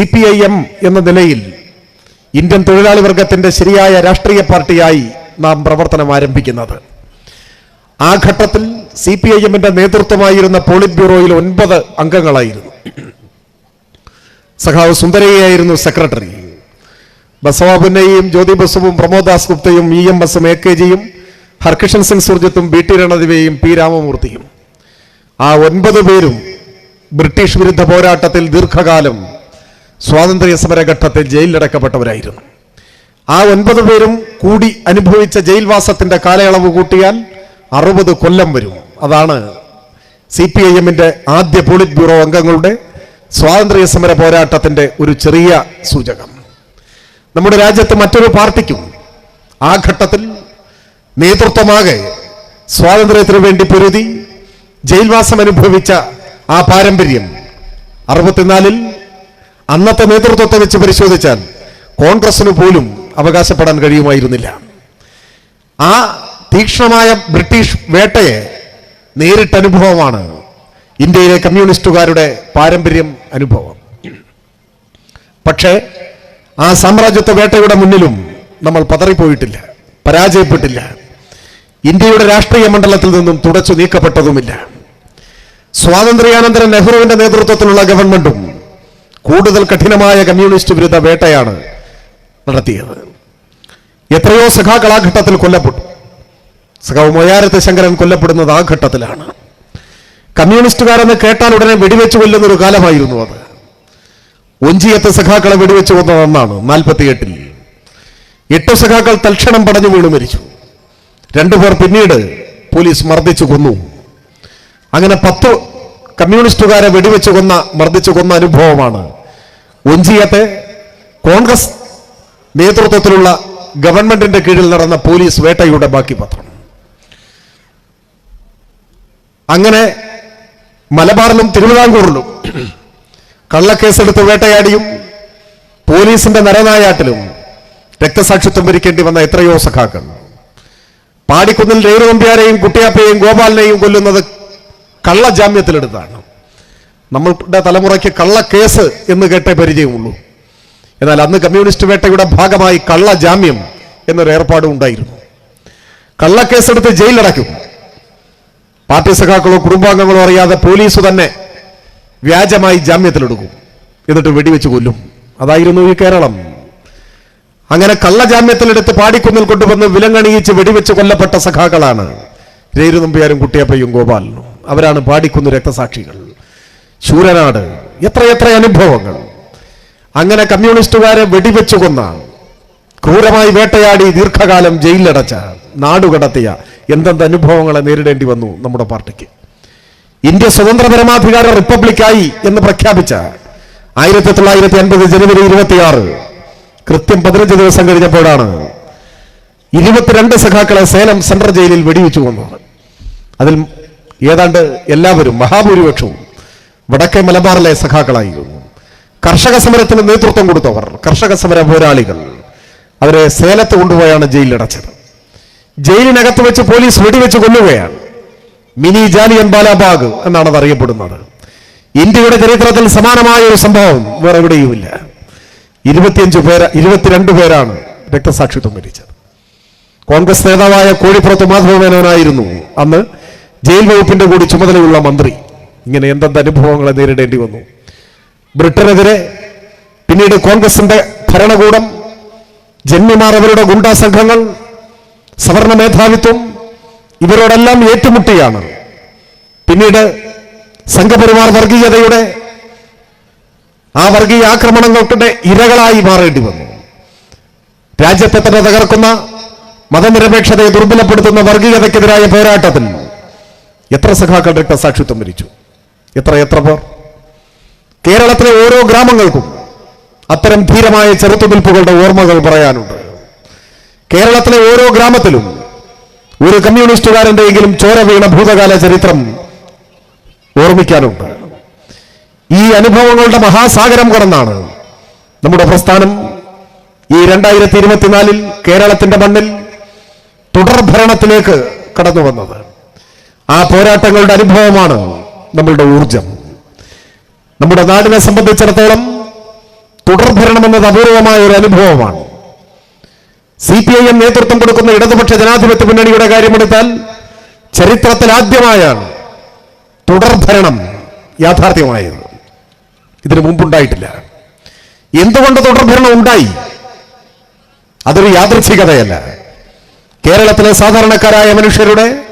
C P I M എന്ന നിലയിൽ Indian തൊഴിലാളി വർഗത്തിന്റെ ശരിയായ രാഷ്ട്രീയ പാർട്ടിയായി നാം പ്രവർത്തനം ആരംഭിക്കുന്നത്. ആ ഘട്ടത്തിൽ സി പി ഐ എമ്മിന്റെ നേതൃത്വമായിരുന്ന പോളിറ്റ് ബ്യൂറോയിൽ ഒൻപത് അംഗങ്ങളായിരുന്നു. സഖാവ് സുന്ദരയ്യായിരുന്നു സെക്രട്ടറി. ബസവാബുന്നയും ജ്യോതി ബസുവും പ്രമോദാസ് ഗുപ്തയും ഇ എം ബസും എ കെ ജിയും ഹർകിഷൻ സിംഗ് സുർജിത്തും ബി ടി രണദിവയും പി രാമമൂർത്തിയും. ആ ഒൻപത് പേരും ബ്രിട്ടീഷ് വിരുദ്ധ പോരാട്ടത്തിൽ ദീർഘകാലം സ്വാതന്ത്ര്യ സമരഘട്ടത്തിൽ ജയിലിലടക്കപ്പെട്ടവരായിരുന്നു. ആ ഒൻപത് പേരും കൂടി അനുഭവിച്ച ജയിൽവാസത്തിന്റെ കാലയളവ് കൂട്ടിയാൽ അറുപത് കൊല്ലം വരും. അതാണ് സി പി ഐ എമ്മിന്റെ ആദ്യ പോളിറ്റ് ബ്യൂറോ അംഗങ്ങളുടെ സ്വാതന്ത്ര്യ സമര പോരാട്ടത്തിന്റെ ഒരു ചെറിയ സൂചകം. നമ്മുടെ രാജ്യത്ത് മറ്റൊരു പാർട്ടിക്കും ആ ഘട്ടത്തിൽ നേതൃത്വമാകെ സ്വാതന്ത്ര്യത്തിനു വേണ്ടി പൊരുതി ജയിൽവാസം അനുഭവിച്ച ആ പാരമ്പര്യം അറുപത്തിനാലിൽ അന്നത്തെ നേതൃത്വത്തെ വെച്ച് പരിശോധിച്ചാൽ കോൺഗ്രസിന് പോലും അവകാശപ്പെടാൻ കഴിയുമായിരുന്നില്ല. ആ തീക്ഷ്ണമായ ബ്രിട്ടീഷ് വേട്ടയെ നേരിട്ടനുഭവമാണ് ഇന്ത്യയിലെ കമ്മ്യൂണിസ്റ്റുകാരുടെ പാരമ്പര്യം അനുഭവം. പക്ഷേ ആ സാമ്രാജ്യത്വ വേട്ടയുടെ മുന്നിലും നമ്മൾ പതറിപ്പോയിട്ടില്ല പരാജയപ്പെട്ടില്ല. ഇന്ത്യയുടെ രാഷ്ട്രീയ മണ്ഡലത്തിൽ നിന്നും തുടച്ചു നീക്കപ്പെട്ടതുമില്ല. സ്വാതന്ത്ര്യാനന്തര നെഹ്റുവിന്റെ നേതൃത്വത്തിലുള്ള ഗവൺമെന്റും കൂടുതൽ കഠിനമായ കമ്മ്യൂണിസ്റ്റ് വിരുദ്ധ വേട്ടയാണ് നടത്തിയത്. എത്രയോ സഖാക്കൾ ആ ഘട്ടത്തിൽ കൊല്ലപ്പെട്ടു. സഖാവ് മൊയാരത്ത് ശങ്കരൻ കൊല്ലപ്പെടുന്നത് ആ ഘട്ടത്തിലാണ്. കമ്മ്യൂണിസ്റ്റുകാരെന്ന് കേട്ടാൽ ഉടനെ വെടിവെച്ച് കൊല്ലുന്ന ഒരു കാലമായിരുന്നു അത്. ഒഞ്ചിയത്ത് സഖാക്കളെ വെടിവെച്ച് കൊന്നത് അന്നാണ് നാൽപ്പത്തിയെട്ടിൽ. എട്ട് സഖാക്കൾ തൽക്ഷണം പടഞ്ഞു വീണു മരിച്ചു. രണ്ടുപേർ പിന്നീട് പോലീസ് മർദ്ദിച്ചു കൊന്നു. അങ്ങനെ പത്ത് കമ്മ്യൂണിസ്റ്റുകാരെ വെടിവെച്ച് കൊന്ന മർദ്ദിച്ചു കൊന്ന അനുഭവമാണ്. ഒഞ്ചിയത്തെ കോൺഗ്രസ് നേതൃത്വത്തിലുള്ള ഗവൺമെന്റിന്റെ കീഴിൽ നടന്ന പോലീസ് വേട്ടയുടെ ബാക്കി പത്രം അങ്ങനെ മലബാറിലും തിരുവിതാംകൂറിലും കള്ളക്കേസെടുത്ത് വേട്ടയാടിയും പോലീസിന്റെ നരനായാട്ടിലും രക്തസാക്ഷിത്വം വരിക്കേണ്ടി വന്ന എത്രയോ സഖാക്കൾ. പാടിക്കുന്നിൽ രേണുകമ്പ്യാരെയും കുട്ടിയാപ്പയെയും ഗോപാലിനെയും കൊല്ലുന്നത് കള്ളജാമ്യത്തിലെടുത്താണ് നമ്മളുടെ തലമുറയ്ക്ക് കള്ളക്കേസ് എന്ന് കേട്ടേ പരിചയമുള്ളൂ. എന്നാൽ അന്ന് കമ്മ്യൂണിസ്റ്റ് വേട്ടയുടെ ഭാഗമായി കള്ളജാമ്യം എന്നൊരു ഏർപ്പാടും ഉണ്ടായിരുന്നു. കള്ളക്കേസെടുത്ത് ജയിലിലടക്കും പാർട്ടി സഖാക്കളോ കുടുംബാംഗങ്ങളോ അറിയാതെ പോലീസ് തന്നെ വ്യാജമായി ജാമ്യത്തിലെടുക്കും. എന്നിട്ട് വെടിവെച്ച് കൊല്ലും. അതായിരുന്നു ഈ കേരളം. അങ്ങനെ കള്ളജാമ്യത്തിലെടുത്ത് പാടിക്കുന്നിൽ കൊണ്ടുവന്ന് വിലങ്ങണിയിച്ച് വെടിവെച്ച് കൊല്ലപ്പെട്ട സഖാക്കളാണ് രേരുനമ്പിയാരും കുട്ടിയപ്പയും ഗോപാലനും. അവരാണ് പാടിക്കുന്ന രക്തസാക്ഷികൾ. ശൂരനാട് എത്രയെത്ര അനുഭവങ്ങൾ. അങ്ങനെ കമ്മ്യൂണിസ്റ്റുകാരെ വെടിവെച്ചു കൊന്ന ക്രൂരമായി വേട്ടയാടി ദീർഘകാലം ജയിലിലടച്ച നാടുകടത്തിയ എന്തെന്ത് അനുഭവങ്ങളെ നേരിടേണ്ടി വന്നു നമ്മുടെ പാർട്ടിക്ക്. ഇന്ത്യ സ്വതന്ത്ര പരമാധികാര റിപ്പബ്ലിക്കായി എന്ന് പ്രഖ്യാപിച്ച ആയിരത്തി തൊള്ളായിരത്തി അൻപത് ജനുവരി ഇരുപത്തിയാറ് കൃത്യം പതിനഞ്ച് ദിവസം കഴിഞ്ഞപ്പോഴാണ് ഇരുപത്തിരണ്ട് സഖാക്കളെ സേലം സെൻട്രൽ ജയിലിൽ വെടിവെച്ചു കൊന്നത്. അതിൽ ഏതാണ്ട് എല്ലാവരും മഹാഭൂരിപക്ഷവും വടക്കേ മലബാറിലെ സഖാക്കളായിരുന്നു കർഷക സമരത്തിന് നേതൃത്വം കൊടുത്തവർ കർഷക സമര പോരാളികൾ അവരെ സേലത്ത് കൊണ്ടുപോയാണ് ജയിലിലടച്ചത്. ജയിലിനകത്ത് വെച്ച് പോലീസ് വെടിവെച്ച് കൊല്ലുകയാണ് മിനി ജാലിയൻ ബാലാബാഗ് എന്നാണ് അത് അറിയപ്പെടുന്നത്. ഇന്ത്യയുടെ ചരിത്രത്തിൽ സമാനമായ ഒരു സംഭവം വേറെ എവിടെയുമില്ല. ഇരുപത്തിയഞ്ച് പേര് ഇരുപത്തിരണ്ട് പേരാണ് രക്തസാക്ഷിത്വം വരിച്ചത്. കോൺഗ്രസ് നേതാവായ കോഴിപ്പുറത്ത് മാധവമേനോനായിരുന്നു അന്ന് ജയിൽ വകുപ്പിന്റെ കൂടി ചുമതലയുള്ള മന്ത്രി. ഇങ്ങനെ എന്തെന്ത് അനുഭവങ്ങളെ നേരിടേണ്ടി വന്നു. ബ്രിട്ടനെതിരെ പിന്നീട് കോൺഗ്രസിന്റെ ഭരണകൂടം ജന്മിമാർ അവരുടെ ഗുണ്ടാ സംഘങ്ങൾ സവർണ മേധാവിത്വം ഇവരോടെല്ലാം ഏറ്റുമുട്ടിയാണ്. പിന്നീട് സംഘപരിവാർ വർഗീയതയുടെ ആ വർഗീയ ആക്രമണങ്ങളുടെ ഇരകളായി മാറേണ്ടി വന്നു. രാജ്യത്തെ തന്നെ തകർക്കുന്ന മതനിരപേക്ഷതയെ ദുർബലപ്പെടുത്തുന്ന വർഗീയതയ്ക്കെതിരായ പോരാട്ടത്തിൽ എത്ര സഖാക്കൾ രക്തസാക്ഷിത്വം വരിച്ചു? എത്ര എത്ര പേർ? കേരളത്തിലെ ഓരോ ഗ്രാമങ്ങൾക്കും അത്തരം ധീരമായ ചെറുത്തുനിൽപ്പുകളുടെ ഓർമ്മകൾ പറയാനുണ്ട്. കേരളത്തിലെ ഓരോ ഗ്രാമത്തിലും ഒരു കമ്മ്യൂണിസ്റ്റുകാരന്റെയെങ്കിലും ചോര വീണ ഭൂതകാല ചരിത്രം ഓർമ്മിക്കാനുണ്ട്. ഈ അനുഭവങ്ങളുടെ മഹാസാഗരം കടന്നാണ് നമ്മുടെ പ്രസ്ഥാനം ഈ രണ്ടായിരത്തി ഇരുപത്തിനാലിൽ കേരളത്തിന്റെ മണ്ണിൽ തുടർഭരണത്തിലേക്ക് കടന്നു വന്നത് ആ പോരാട്ടങ്ങളുടെ അനുഭവമാണ് നമ്മളുടെ ഊർജം നമ്മുടെ നാടിനെ സംബന്ധിച്ചിടത്തോളം തുടർഭരണം എന്നത് അപൂർവമായ ഒരു അനുഭവമാണ്. സി പി ഐ എം നേതൃത്വം കൊടുക്കുന്ന ഇടതുപക്ഷ ജനാധിപത്യ മുന്നണിയുടെ കാര്യമെടുത്താൽ ചരിത്രത്തിൽ ആദ്യമായാണ് തുടർഭരണം യാഥാർത്ഥ്യമായത്. ഇതിനു മുമ്പുണ്ടായിട്ടില്ല. എന്തുകൊണ്ട് തുടർഭരണം ഉണ്ടായി? അതൊരു യാദൃച്ഛികതയല്ല. കേരളത്തിലെ സാധാരണക്കാരായ മനുഷ്യരുടെ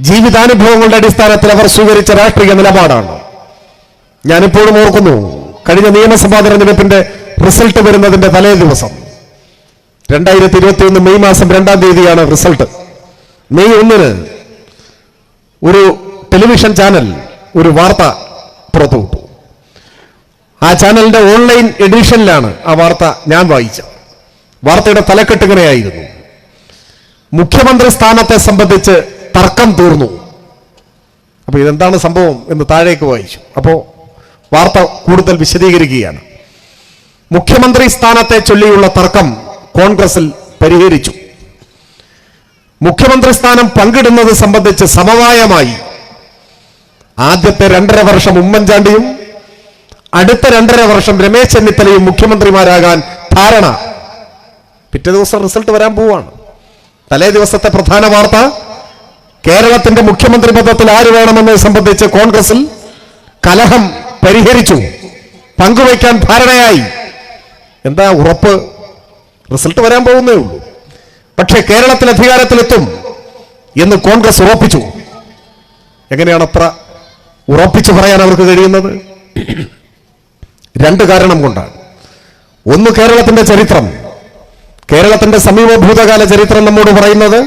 ജീവിതാനുഭവങ്ങളുടെ അടിസ്ഥാനത്തിൽ അവർ സ്വീകരിച്ച രാഷ്ട്രീയ നിലപാടാണ്. ഞാനിപ്പോഴും ഓർക്കുന്നു കഴിഞ്ഞ നിയമസഭാ തെരഞ്ഞെടുപ്പിന്റെ റിസൾട്ട് വരുന്നതിന്റെ തലേ ദിവസം. രണ്ടായിരത്തി ഇരുപത്തി ഒന്ന് മെയ് മാസം രണ്ടാം തീയതിയാണ് റിസൾട്ട് മെയ് ഒന്നിന് ഒരു ടെലിവിഷൻ ചാനൽ ഒരു വാർത്ത പുറത്തുവിട്ടു ആ ചാനലിന്റെ ഓൺലൈൻ എഡിഷനിലാണ് ആ വാർത്ത ഞാൻ വായിച്ചത്. വാർത്തയുടെ തലക്കെട്ട് ഇങ്ങനെയായിരുന്നു. മുഖ്യമന്ത്രി സ്ഥാനത്തെ സംബന്ധിച്ച് തർക്കം തീർന്നു. അപ്പോൾ ഇതെന്താണ് സംഭവം എന്ന് താഴേക്ക് വായിച്ചു. അപ്പോൾ വാർത്ത കൂടുതൽ വിശദീകരിക്കുകയാണ്. മുഖ്യമന്ത്രി സ്ഥാനത്തെ ചൊല്ലിയുള്ള തർക്കം കോൺഗ്രസിൽ പരിഹരിച്ചു. മുഖ്യമന്ത്രി സ്ഥാനം പങ്കിടുന്നത് സംബന്ധിച്ച് സമവായമായി. ആദ്യത്തെ രണ്ടര വർഷം ഉമ്മൻചാണ്ടിയും അടുത്ത രണ്ടര വർഷം രമേശ് ചെന്നിത്തലയും മുഖ്യമന്ത്രിമാരാകാൻ ധാരണ. പിറ്റേ ദിവസം റിസൾട്ട് വരാൻ പോവാണ്. തലേ ദിവസത്തെ പ്രധാന വാർത്ത കേരളത്തിന്റെ മുഖ്യമന്ത്രി പദത്തിൽ ആര് വേണമെന്നത് സംബന്ധിച്ച് കോൺഗ്രസിൽ കലഹം പരിഹരിച്ചു. പങ്കുവയ്ക്കാൻ ധാരണയായി. എന്താ ഉറപ്പ്? റിസൾട്ട് വരാൻ പോകുന്നേ ഉള്ളൂ. പക്ഷേ കേരളത്തിൽ അധികാരത്തിലെത്തും എന്ന് കോൺഗ്രസ് ഉറപ്പിച്ചു. എങ്ങനെയാണ് അത്ര ഉറപ്പിച്ചു പറയാൻ അവർക്ക് കഴിയുന്നത്? രണ്ട് കാരണം കൊണ്ടാണ്. ഒന്ന് കേരളത്തിന്റെ ചരിത്രം. കേരളത്തിന്റെ സമീപ ഭൂതകാല ചരിത്രം നമ്മോട് പറയുന്നത്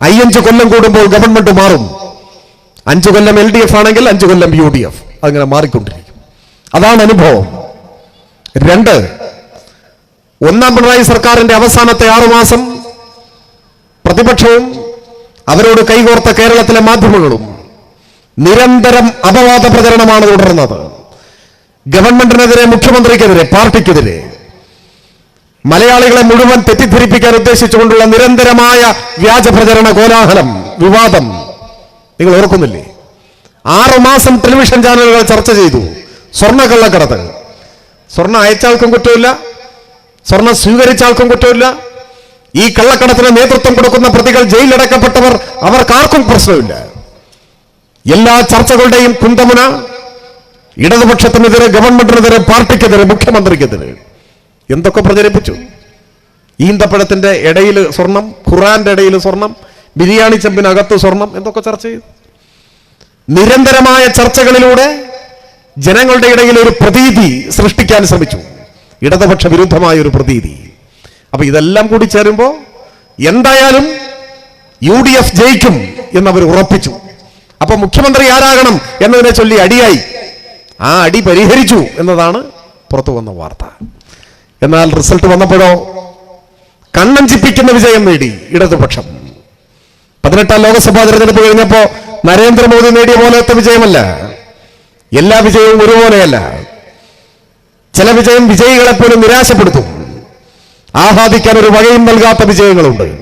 അയ്യഞ്ച് കൊല്ലം കൂടുമ്പോൾ ഗവൺമെന്റ് മാറും. അഞ്ചു കൊല്ലം എൽ ഡി എഫ് ആണെങ്കിൽ അഞ്ചു കൊല്ലം യു ഡി എഫ്. അങ്ങനെ മാറിക്കൊണ്ടിരിക്കും. അതാണ് അനുഭവം. രണ്ട് ഒന്നാം പിണറായി സർക്കാരിന്റെ അവസാനത്തെ ആറുമാസം പ്രതിപക്ഷവും അവരോട് കൈകോർത്ത കേരളത്തിലെ മാധ്യമങ്ങളും നിരന്തരം അപവാദ പ്രചരണമാണ് തുടർന്നത്. ഗവൺമെന്റിനെതിരെ മുഖ്യമന്ത്രിക്കെതിരെ പാർട്ടിക്കെതിരെ മലയാളികളെ മുഴുവൻ തെറ്റിദ്ധരിപ്പിക്കാൻ ഉദ്ദേശിച്ചുകൊണ്ടുള്ള നിരന്തരമായ വ്യാജ പ്രചരണ കോലാഹലം വിവാദം. നിങ്ങൾ ഓർക്കുന്നില്ലേ? ആറുമാസം ടെലിവിഷൻ ചാനലുകൾ ചർച്ച ചെയ്തു. സ്വർണ കള്ളക്കടത്ത്. സ്വർണ അയച്ചാൾക്കും കുറ്റമില്ല. സ്വർണം സ്വീകരിച്ച ആൾക്കും കുറ്റമില്ല. ഈ കള്ളക്കടത്തിന് നേതൃത്വം കൊടുക്കുന്ന പ്രതികൾ ജയിലിലടക്കപ്പെട്ടവർ അവർക്കാർക്കും പ്രശ്നമില്ല. എല്ലാ ചർച്ചകളുടെയും കുന്തമുന ഇടതുപക്ഷത്തിനെതിരെ ഗവൺമെന്റിനെതിരെ പാർട്ടിക്കെതിരെ മുഖ്യമന്ത്രിക്കെതിരെ. എന്തൊക്കെ പ്രചരിപ്പിച്ചു? ഈന്തപ്പഴത്തിന്റെ ഇടയിൽ സ്വർണം ഖുറാന്റെ ഇടയിൽ സ്വർണം ബിരിയാണി ചെമ്പിനകത്ത് സ്വർണം എന്തൊക്കെ ചർച്ച ചെയ്തു? നിരന്തരമായ ചർച്ചകളിലൂടെ ജനങ്ങളുടെ ഇടയിൽ ഒരു പ്രതീതി സൃഷ്ടിക്കാൻ ശ്രമിച്ചു. ഇടതുപക്ഷ വിരുദ്ധമായ ഒരു പ്രതീതി. അപ്പൊ ഇതെല്ലാം കൂടി ചേരുമ്പോൾ എന്തായാലും യു ഡി എഫ് ജയിക്കും എന്നവർ ഉറപ്പിച്ചു. അപ്പൊ മുഖ്യമന്ത്രി ആരാകണം എന്നതിനെ ചൊല്ലി അടിയായി. ആ അടി പരിഹരിച്ചു എന്നതാണ് പുറത്തു വന്ന വാർത്ത. എന്നാൽ റിസൾട്ട് വന്നപ്പോഴോ കണ്ണഞ്ചിപ്പിക്കുന്ന വിജയം നേടി ഇടതുപക്ഷം. പതിനെട്ടാം ലോക്സഭാ തെരഞ്ഞെടുപ്പ് കഴിഞ്ഞപ്പോ നരേന്ദ്രമോദി നേടിയ പോലത്തെ വിജയമല്ല. എല്ലാ വിജയവും ഒരുപോലെയല്ല. ചില വിജയം വിജയികളെ പോലും നിരാശപ്പെടുത്തും. ആഹ്ലാദിക്കാൻ ഒരു വകയും നൽകാത്ത വിജയങ്ങളുണ്ട്.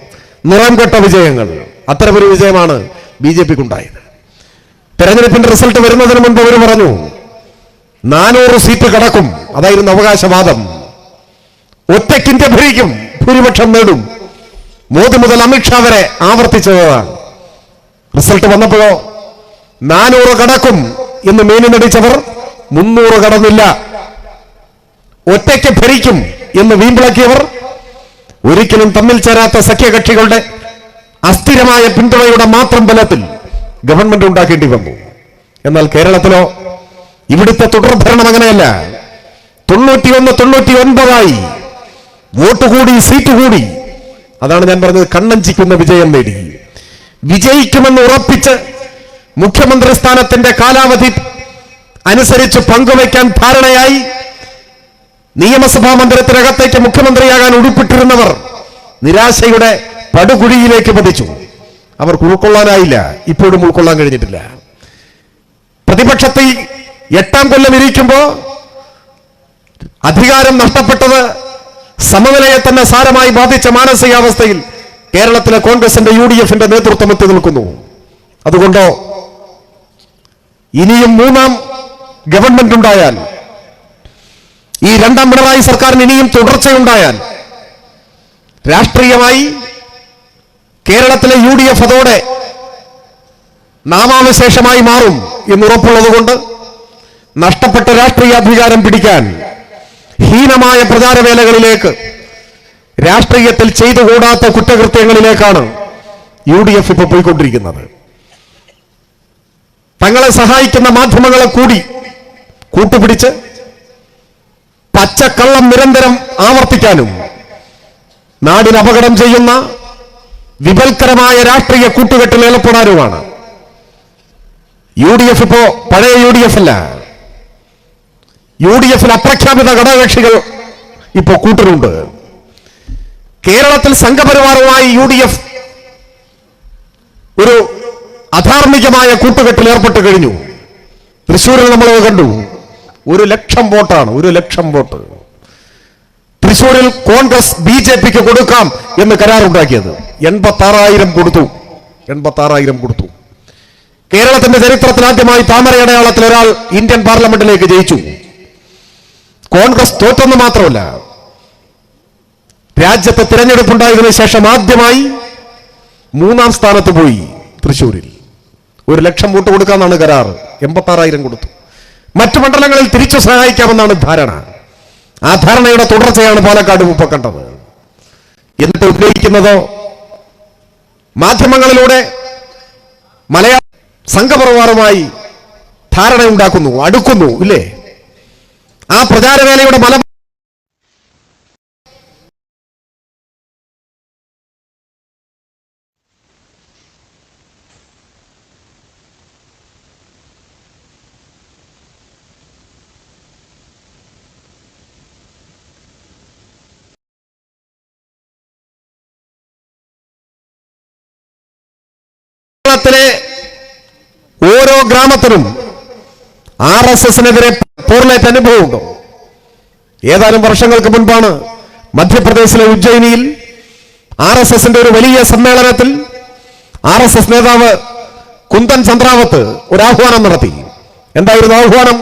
നിറം കെട്ട വിജയങ്ങൾ. അത്തരമൊരു വിജയമാണ് ബി ജെ പിക്കുണ്ടായത്. തെരഞ്ഞെടുപ്പിന്റെ റിസൾട്ട് വരുന്നതിന് മുൻപ് അവർ പറഞ്ഞു നാനൂറ് സീറ്റ് കടക്കും. അതായിരുന്നു അവകാശവാദം. ഒറ്റയ്ക്ക് ഭരിക്കും ഭൂരിപക്ഷം നേടും. മോദി മുതൽ അമിത്ഷാ വരെ ആവർത്തിച്ചതാണ്. റിസൾട്ട് വന്നപ്പോഴോ നാനൂറ് കടക്കും എന്ന് മേനി നടിച്ചവർ മുന്നൂറ് കടന്നില്ല. ഒറ്റയ്ക്ക് ഭരിക്കും എന്ന് വീമ്പിളക്കിയവർ ഒരിക്കലും തമ്മിൽ ചേരാത്ത സഖ്യകക്ഷികളുടെ അസ്ഥിരമായ പിന്തുണയുടെ മാത്രം ബലത്തിൽ ഗവൺമെന്റ് ഉണ്ടാക്കേണ്ടി വന്നു. എന്നാൽ കേരളത്തിലോ ഇവിടുത്തെ തുടർഭരണം അങ്ങനെയല്ല. തൊണ്ണൂറ്റിയൊന്ന് തൊണ്ണൂറ്റി ഒൻപതായി വോട്ട് കൂടി സീറ്റ് കൂടി. അതാണ് ഞാൻ പറഞ്ഞത് കണ്ണഞ്ചിക്കുന്ന വിജയം നേടി. വിജയിക്കുമെന്ന് ഉറപ്പിച്ച് മുഖ്യമന്ത്രി സ്ഥാനത്തിന്റെ കാലാവധി അനുസരിച്ച് പങ്കുവയ്ക്കാൻ ധാരണയായി. നിയമസഭാ മന്ദിരത്തിനകത്തേക്ക് മുഖ്യമന്ത്രിയാകാൻ ഉടുപ്പിട്ടിരുന്നവർ നിരാശയുടെ പടുകുഴിയിലേക്ക് പതിച്ചു. അവർക്ക് ഉൾക്കൊള്ളാനായില്ല ഇപ്പോഴും ഉൾക്കൊള്ളാൻ കഴിഞ്ഞിട്ടില്ല. പ്രതിപക്ഷത്തിൽ എട്ടാം കൊല്ലം ഇരിക്കുമ്പോ അധികാരം നഷ്ടപ്പെട്ടത് സമനിലയെ തന്നെ സാരമായി ബാധിച്ച മാനസികാവസ്ഥയിൽ കേരളത്തിലെ കോൺഗ്രസിന്റെ യു ഡി എഫിന്റെ നേതൃത്വം എത്തി നിൽക്കുന്നു. അതുകൊണ്ടോ ഇനിയും മൂന്നാം ഗവൺമെന്റ് ഉണ്ടായാൽ ഈ രണ്ടാം പിണറായി സർക്കാരിന് ഇനിയും തുടർച്ചയുണ്ടായാൽ രാഷ്ട്രീയമായി കേരളത്തിലെ യു ഡി എഫ് അതോടെ നാമാവശേഷമായി മാറും എന്നുറപ്പുള്ളതുകൊണ്ട് നഷ്ടപ്പെട്ട രാഷ്ട്രീയ അധികാരം പിടിക്കാൻ ഹീനമായ പ്രചാരവേലകളിലേക്ക് രാഷ്ട്രീയത്തിൽ ചെയ്തുകൂടാത്ത കുറ്റകൃത്യങ്ങളിലേക്കാണ് യു ഡി എഫ് ഇപ്പോൾ പോയിക്കൊണ്ടിരിക്കുന്നത്. തങ്ങളെ സഹായിക്കുന്ന മാധ്യമങ്ങളെ കൂടി കൂട്ടുപിടിച്ച് പച്ചക്കള്ളം നിരന്തരം ആവർത്തിക്കാനും നാടിന് അപകടം ചെയ്യുന്ന വിപൽക്കരമായ രാഷ്ട്രീയ കൂട്ടുകെട്ടിൽ ഏർപ്പെടാനുമാണ്. യു ഡി എഫ് ഇപ്പോ പഴയ യു ഡി എഫ് അല്ല യു ഡി എഫിൽ അപ്രഖ്യാപിത ഘടകകക്ഷികൾ ഇപ്പോൾ കൂട്ടരുണ്ട്. കേരളത്തിൽ സംഘപരിവാറുമായി യു ഡി എഫ് ഒരു അധാർമികമായ കൂട്ടുകെട്ടിൽ ഏർപ്പെട്ട് കഴിഞ്ഞു. തൃശ്ശൂരിൽ നമ്മൾ കണ്ടു. ഒരു ലക്ഷം വോട്ടാണ് ഒരു ലക്ഷം വോട്ട്. തൃശ്ശൂരിൽ കോൺഗ്രസ് ബി ജെ പിക്ക് കൊടുക്കാം എന്ന് കരാറുണ്ടാക്കിയത്. എൺപത്തി ആറായിരം കൊടുത്തു എൺപത്തി ആറായിരം കൊടുത്തു. കേരളത്തിന്റെ ചരിത്രത്തിൽ ആദ്യമായി താമരയടയാളത്തിൽ ഒരാൾ ഇന്ത്യൻ പാർലമെന്റിലേക്ക് ജയിച്ചു. കോൺഗ്രസ് തോറ്റെന്ന് മാത്രമല്ല രാജ്യത്തെ തിരഞ്ഞെടുപ്പുണ്ടായതിനു ശേഷം ആദ്യമായി മൂന്നാം സ്ഥാനത്ത് പോയി തൃശ്ശൂരിൽ. ഒരു ലക്ഷം വോട്ട് കൊടുക്കാന്നാണ് കരാർ. എൺപത്തി ആറായിരം കൊടുത്തു. മറ്റു മണ്ഡലങ്ങളിൽ തിരിച്ചു സഹായിക്കാമെന്നാണ് ധാരണ. ആ ധാരണയുടെ തുടർച്ചയാണ് പാലക്കാട് ഉപ്പ കണ്ടത്. എന്നിട്ട് ഉന്നയിക്കുന്നതോ മാധ്യമങ്ങളിലൂടെ മലയാള സംഘപരിവാറുമായി ധാരണയുണ്ടാക്കുന്നു അടുക്കുന്നു ഇല്ലേ? ആ പ്രചാരവേലയുടെ മല കേരളത്തിലെ ഓരോ ഗ്രാമത്തിലും ആർ എസ് എസിനെതിരെ പോർലേറ്റ് അനുഭവമുണ്ടോ? ഏതാനും വർഷങ്ങൾക്ക് മുൻപാണ് മധ്യപ്രദേശിലെ ഉജ്ജയിനിയിൽ ആർ എസ് എസിന്റെ ഒരു വലിയ സമ്മേളനത്തിൽ ആർ എസ് എസ് നേതാവ് കുന്തൻ ചന്ദ്രാവത്ത് ഒരു ആഹ്വാനം നടത്തി. എന്തായിരുന്നു ആഹ്വാനം?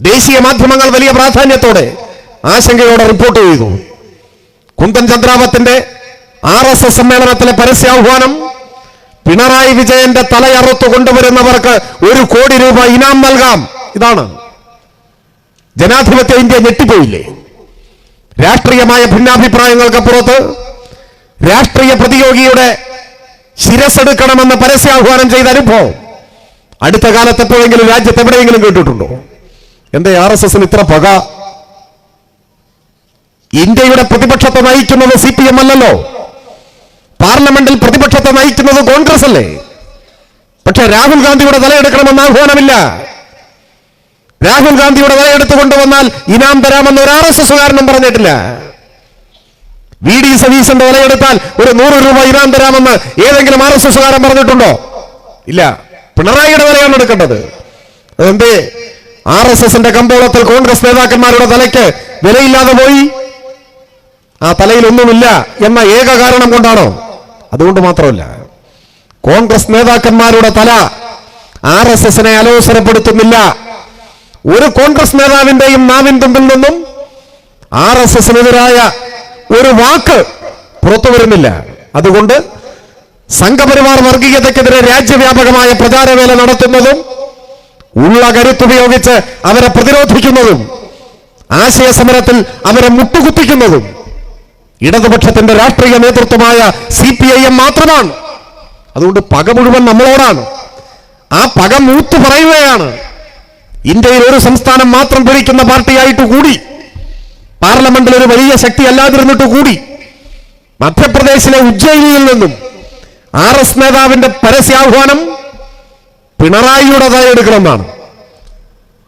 ദേശീയ മാധ്യമങ്ങൾ വലിയ പ്രാധാന്യത്തോടെ ആശങ്കയോടെ റിപ്പോർട്ട് ചെയ്തു. കുന്തൻ ചന്ദ്രാവത്തിന്റെ ആർ എസ് എസ് സമ്മേളനത്തിലെ പരസ്യാഹ്വാനം പിണറായി വിജയന്റെ തലയറുത്തു കൊണ്ടുവരുന്നവർക്ക് ഒരു കോടി രൂപ ഇനാം നൽകാം. ഇതാണ്. ജനാധിപത്യ ഇന്ത്യ ഞെട്ടിപ്പോയില്ലേ? രാഷ്ട്രീയമായ ഭിന്നാഭിപ്രായങ്ങൾക്കപ്പുറത്ത് രാഷ്ട്രീയ പ്രതിയോഗിയുടെ ശിരസെടുക്കണമെന്ന് പരസ്യാഹ്വാനം ചെയ്ത അനുഭവം അടുത്ത കാലത്ത് എപ്പോഴെങ്കിലും രാജ്യത്ത് എവിടെയെങ്കിലും കേട്ടിട്ടുണ്ടോ? എന്തേ ആർ എസ് എസിന് ഇത്ര പക? ഇന്ത്യയുടെ പ്രതിപക്ഷത്തെ നയിക്കുന്നത് സി പി എം അല്ലല്ലോ. പാർലമെന്റിൽ പ്രതിപക്ഷത്തെ നയിക്കുന്നത് കോൺഗ്രസ് അല്ലേ? പക്ഷെ രാഹുൽ ഗാന്ധിയുടെ തലയെടുക്കണമെന്ന് ആഹ്വാനമില്ല. രാഹുൽ ഗാന്ധിയുടെ തലയെടുത്ത് കൊണ്ടുവന്നാൽ ഇനാം തരാമെന്ന് ഒരു ആർ എസ് എസുകാരനും പറഞ്ഞിട്ടില്ല. വി ഡി സതീശന്റെ വിലയെടുത്താൽ ഒരു നൂറ് രൂപ ഇനാം തരാമെന്ന് ഏതെങ്കിലും ആർ എസ് എസുകാരൻ പറഞ്ഞിട്ടുണ്ടോ? ഇല്ല. പിണറായിയുടെ വിലയാണ് എടുക്കേണ്ടത്. അതെന്തേ? ആർ എസ് എസിന്റെ കമ്പോളത്തിൽ കോൺഗ്രസ് നേതാക്കന്മാരുടെ തലയ്ക്ക് വിലയില്ലാതെ പോയി. ആ തലയിൽ ഒന്നുമില്ല എന്ന ഏക കാരണം കൊണ്ടാണോ? അതുകൊണ്ട് മാത്രമല്ല. കോൺഗ്രസ് നേതാക്കന്മാരുടെ തല ആർ എസ് എസിനെ അലോസരപ്പെടുത്തുന്നില്ല. ഒരു കോൺഗ്രസ് നേതാവിന്റെയും നാവിൻ തുമ്പിൽ നിന്നും ആർ എസ് എസിനെതിരായ ഒരു വാക്ക് പുറത്തു വരുന്നില്ല. അതുകൊണ്ട് സംഘപരിവാർ വർഗീയതയ്ക്കെതിരെ രാജ്യവ്യാപകമായ പ്രചാരവേല നടത്തുന്നതും ഉള്ള കരുത്തുപയോഗിച്ച് അവരെ പ്രതിരോധിക്കുന്നതും ആശയ സമരത്തിൽ അവരെ മുട്ടുകുത്തിക്കുന്നതും ഇടതുപക്ഷത്തിന്റെ രാഷ്ട്രീയ നേതൃത്വമായ സി പി ഐ എം മാത്രമാണ്. അതുകൊണ്ട് പക മുഴുവൻ നമ്മളോടാണ്. ആ പക മൂത്തു പറയുകയാണ്. ഇന്ത്യയിൽ ഒരു സംസ്ഥാനം മാത്രം ഭരിക്കുന്ന പാർട്ടിയായിട്ട് കൂടി പാർലമെന്റിൽ ഒരു വലിയ ശക്തി അല്ലാതിരുന്നിട്ട് കൂടി മധ്യപ്രദേശിലെ ഉജ്ജയിനിയിൽ നിന്നും ആർ എസ് നേതാവിന്റെ പരസ്യാഹ്വാനം പിണറായിയുടെ എടുക്കണമെന്നാണ്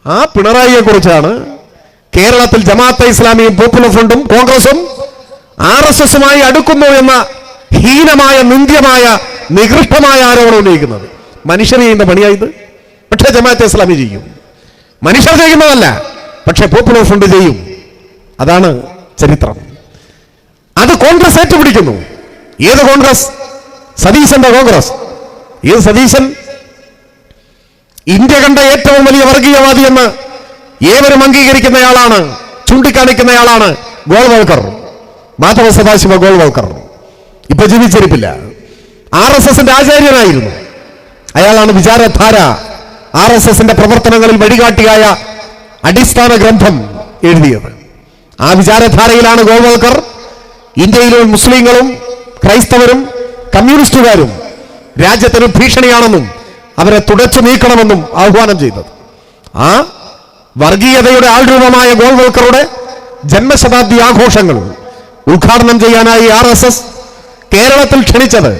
ആ പിണറായിയെ കുറിച്ചാണ് കേരളത്തിൽ ജമാഅത്തെ ഇസ്ലാമിയും പോപ്പുലർ ഫ്രണ്ടും കോൺഗ്രസും ആർ എസ് എസുമായി അടുക്കുന്നു എന്ന ഹീനമായ നിന്ദ്യമായ നികൃഷ്ടമായ ആരോപണം ഉന്നയിക്കുന്നത്. മനുഷ്യർ ചെയ്യുന്ന പണിയായത് പക്ഷേ ജമാഅത്തെ ഇസ്ലാമി ചെയ്യും മനുഷ്യർ ചെയ്യുന്നതല്ല പക്ഷെ പോപ്പുലർ ഫ്രണ്ട് ചെയ്യും. അതാണ് ചരിത്രം. അത് കോൺഗ്രസ് ഏറ്റുപിടിക്കുന്നു. ഏത് കോൺഗ്രസ്? സതീശന്റെ കോൺഗ്രസ്. ഏത് സതീശൻ? ഇന്ത്യ കണ്ട ഏറ്റവും വലിയ വർഗീയവാദി എന്ന് ഏവരും അംഗീകരിക്കുന്നയാളാണ് ചൂണ്ടിക്കാണിക്കുന്നയാളാണ് ഗോൾവൽക്കർ. മാധവ സദാശിവ ഗോൾവൽക്കർ. ഇപ്പൊ ജീവിച്ചിരിപ്പില്ല. ആർ എസ് എസിന്റെ ആചാര്യനായിരുന്നു. അയാളാണ് വിചാരധാര. ആർ എസ് എസിന്റെ പ്രവർത്തനങ്ങളിൽ വഴികാട്ടിയായ അടിസ്ഥാന ഗ്രന്ഥം എഴുതിയത്. ആ വിചാരധാരയിലാണ് ഗോവൽക്കർ ഇന്ത്യയിലെ മുസ്ലിങ്ങളും ക്രൈസ്തവരും കമ്മ്യൂണിസ്റ്റുകാരും രാജ്യത്തിന് ഭീഷണിയാണെന്നും അവരെ തുടച്ചു നീക്കണമെന്നും ആഹ്വാനം ചെയ്തത്. ആ വർഗീയതയുടെ ആൾരൂപമായ ഗോൾവൽക്കറുടെ ജന്മശതാബ്ദി ആഘോഷങ്ങൾ ഉദ്ഘാടനം ചെയ്യാനായി ആർ കേരളത്തിൽ ക്ഷണിച്ചത്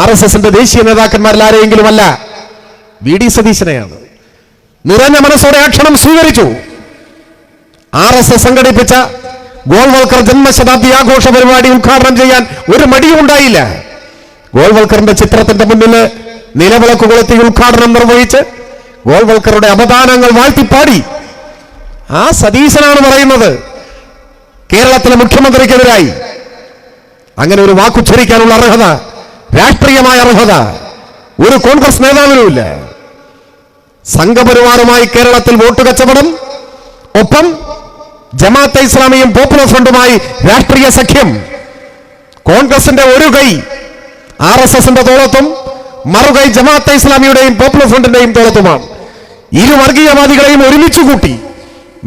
ആർ എസ് എസിന്റെ ദേശീയ നേതാക്കന്മാരിൽ ആരെയെങ്കിലുമല്ല. V D സതീശനെയാണ്. നിറഞ്ഞ മനസ്സോടെ ആക്ഷണം ക്ഷണം സ്വീകരിച്ചു. ആർ എസ് എസ് സംഘടിപ്പിച്ച ഗോൾവൽക്കർ ജന്മശതാബ്ദി ആഘോഷ പരിപാടി ഉദ്ഘാടനം ചെയ്യാൻ ഒരു മടിയും ഉണ്ടായില്ല. ഗോൾവൽക്കറിന്റെ ചിത്രത്തിന്റെ മുന്നിൽ നിലവിളക്ക് കൊളുത്തി ഉദ്ഘാടനം നിർവഹിച്ച് ഗോൾവൽക്കറുടെ അവദാനങ്ങൾ വാഴ്ത്തിപ്പാടി. ആ സതീശനാണ് പറയുന്നത്. കേരളത്തിലെ മുഖ്യമന്ത്രിക്കെതിരായി. അങ്ങനെ ഒരു വാക്കുച്ചരിക്കാനുള്ള അർഹത രാഷ്ട്രീയമായ അർഹത ഒരു കോൺഗ്രസ് നേതാവിനുമില്ല. സംഘപരിവാറുമായി കേരളത്തിൽ വോട്ട് കച്ചവടം ഒപ്പം ജമാഅത്തെ ഇസ്ലാമിയും പോപ്പുലർ ഫ്രണ്ടുമായി രാഷ്ട്രീയ സഖ്യം. കോൺഗ്രസിന്റെ ഒരു കൈ ആർ എസ് എസിന്റെ തോളത്തും മറുകൈ ജമാഅത്തെ ഇസ്ലാമിയുടെയും പോപ്പുലർ ഫ്രണ്ടിന്റെയും തോളത്തുമാണ്. ഇരു വർഗീയവാദികളെയും ഒരുമിച്ച് കൂട്ടി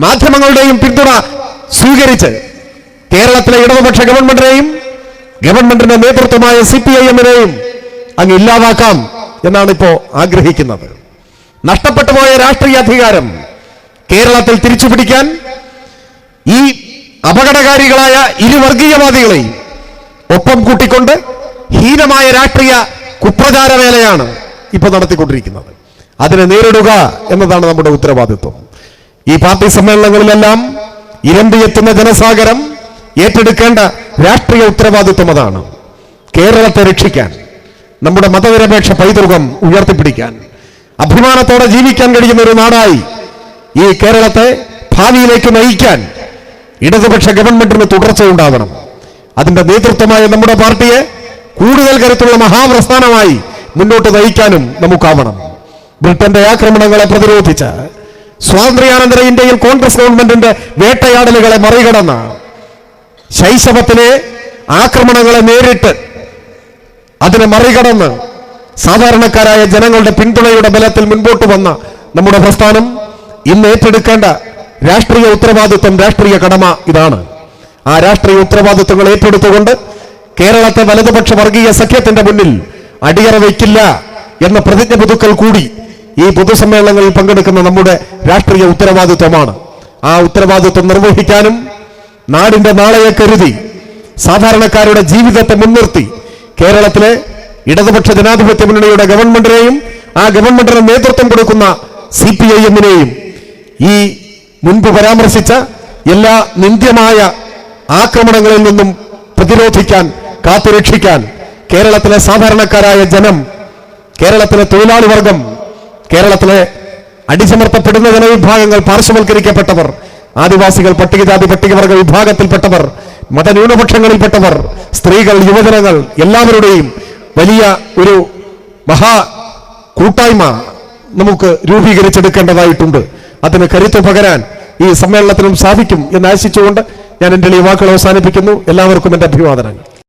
മാധ്യമങ്ങളുടെയും പിന്തുണ സ്വീകരിച്ച് കേരളത്തിലെ ഇടതുപക്ഷ ഗവൺമെന്റിനെയും ഗവൺമെന്റിന്റെ നേതൃത്വമായ സി പി ഐ എമ്മിനെയും അങ്ങ് ഇല്ലാതാക്കാം എന്നാണ് ഇപ്പോ ആഗ്രഹിക്കുന്നത്. നഷ്ടപ്പെട്ടു പോയ രാഷ്ട്രീയ അധികാരം കേരളത്തിൽ തിരിച്ചു പിടിക്കാൻ ഈ അപകടകാരികളായ ഇരുവർഗീയവാദികളെയും ഒപ്പം കൂട്ടിക്കൊണ്ട് ഹീനമായ രാഷ്ട്രീയ കുപ്രചാര വേലയാണ് ഇപ്പൊ നടത്തിക്കൊണ്ടിരിക്കുന്നത്. അതിനെ നേരിടുക എന്നതാണ് നമ്മുടെ ഉത്തരവാദിത്വം. ഈ പാർട്ടി സമ്മേളനങ്ങളിലെല്ലാം ഇരമ്പിയെത്തുന്ന ജനസാഗരം ഏറ്റെടുക്കേണ്ട രാഷ്ട്രീയ ഉത്തരവാദിത്വം അതാണ്. കേരളത്തെ രക്ഷിക്കാൻ നമ്മുടെ മതനിരപേക്ഷ പൈതൃകം ഉയർത്തിപ്പിടിക്കാൻ. അഭിമാനത്തോടെ ജീവിക്കാൻ കഴിയുന്ന ഒരു നാടായി ഈ കേരളത്തെ ഭാവിയിലേക്ക് നയിക്കാൻ ഇടതുപക്ഷ ഗവൺമെന്റിന് തുടർച്ച ഉണ്ടാകണം അതിന്റെ നേതൃത്വമായ നമ്മുടെ പാർട്ടിയെ കൂടുതൽ കരുത്തുള്ള മഹാപ്രസ്ഥാനമായി മുന്നോട്ട് നയിക്കാനും നമുക്കാവണം. ബ്രിട്ടന്റെ ആക്രമണങ്ങളെ പ്രതിരോധിച്ച സ്വാതന്ത്ര്യാനന്തര ഇന്ത്യയിൽ കോൺഗ്രസ് ഗവൺമെന്റിന്റെ വേട്ടയാടലുകളെ മറികടന്ന ശൈശവത്തിലെ ആക്രമണങ്ങളെ നേരിട്ട് അതിനെ മറികടന്ന് സാധാരണക്കാരായ ജനങ്ങളുടെ പിന്തുണയുടെ ബലത്തിൽ മുൻപോട്ട് വന്ന നമ്മുടെ പ്രസ്ഥാനം ഇന്ന് ഏറ്റെടുക്കേണ്ട രാഷ്ട്രീയ ഉത്തരവാദിത്വം രാഷ്ട്രീയ കടമ ഇതാണ്. ആ രാഷ്ട്രീയ ഉത്തരവാദിത്വങ്ങൾ ഏറ്റെടുത്തുകൊണ്ട് കേരളത്തെ വലതുപക്ഷ വർഗീയ സഖ്യത്തിന്റെ മുന്നിൽ അടിയറ വയ്ക്കില്ല എന്ന പ്രതിജ്ഞ പുതുക്കൽ കൂടി ഈ പൊതുസമ്മേളനങ്ങളിൽ പങ്കെടുക്കുന്ന നമ്മുടെ രാഷ്ട്രീയ ഉത്തരവാദിത്വമാണ്. ആ ഉത്തരവാദിത്വം നിർവഹിക്കാനും നാടിന്റെ നാളെയെ കരുതി സാധാരണക്കാരുടെ ജീവിതത്തെ മുൻനിർത്തി കേരളത്തിലെ ഇടതുപക്ഷ ജനാധിപത്യ മുന്നണിയുടെ ഗവൺമെന്റിനെയും ആ ഗവൺമെന്റിന് നേതൃത്വം കൊടുക്കുന്ന സി പി ഐ എമ്മിനെയും ഈ മുൻപ് പരാമർശിച്ച എല്ലാ നിന്ദ്യമായ ആക്രമണങ്ങളിൽ നിന്നും പ്രതിരോധിക്കാൻ കാത്തുരക്ഷിക്കാൻ കേരളത്തിലെ സാധാരണക്കാരായ ജനം കേരളത്തിലെ തൊഴിലാളി വർഗം കേരളത്തിലെ അടിച്ചമർത്തപ്പെടുന്ന ജനവിഭാഗങ്ങൾ പാർശ്വവൽക്കരിക്കപ്പെട്ടവർ ആദിവാസികൾ പട്ടികജാതി പട്ടികവർഗ വിഭാഗത്തിൽപ്പെട്ടവർ മതന്യൂനപക്ഷങ്ങളിൽപ്പെട്ടവർ സ്ത്രീകൾ യുവജനങ്ങൾ എല്ലാവരുടെയും വലിയ ഒരു മഹാ കൂട്ടായ്മ നമുക്ക് രൂപീകരിച്ചെടുക്കേണ്ടതായിട്ടുണ്ട്. അതിന് കരുത്ത് പകരാൻ ഈ സമ്മേളനത്തിനും സാധിക്കും എന്ന് ആശിച്ചുകൊണ്ട് ഞാൻ എന്റെ യുവാക്കൾ അവസാനിപ്പിക്കുന്നു. എല്ലാവർക്കും എന്റെ അഭിവാദനങ്ങൾ.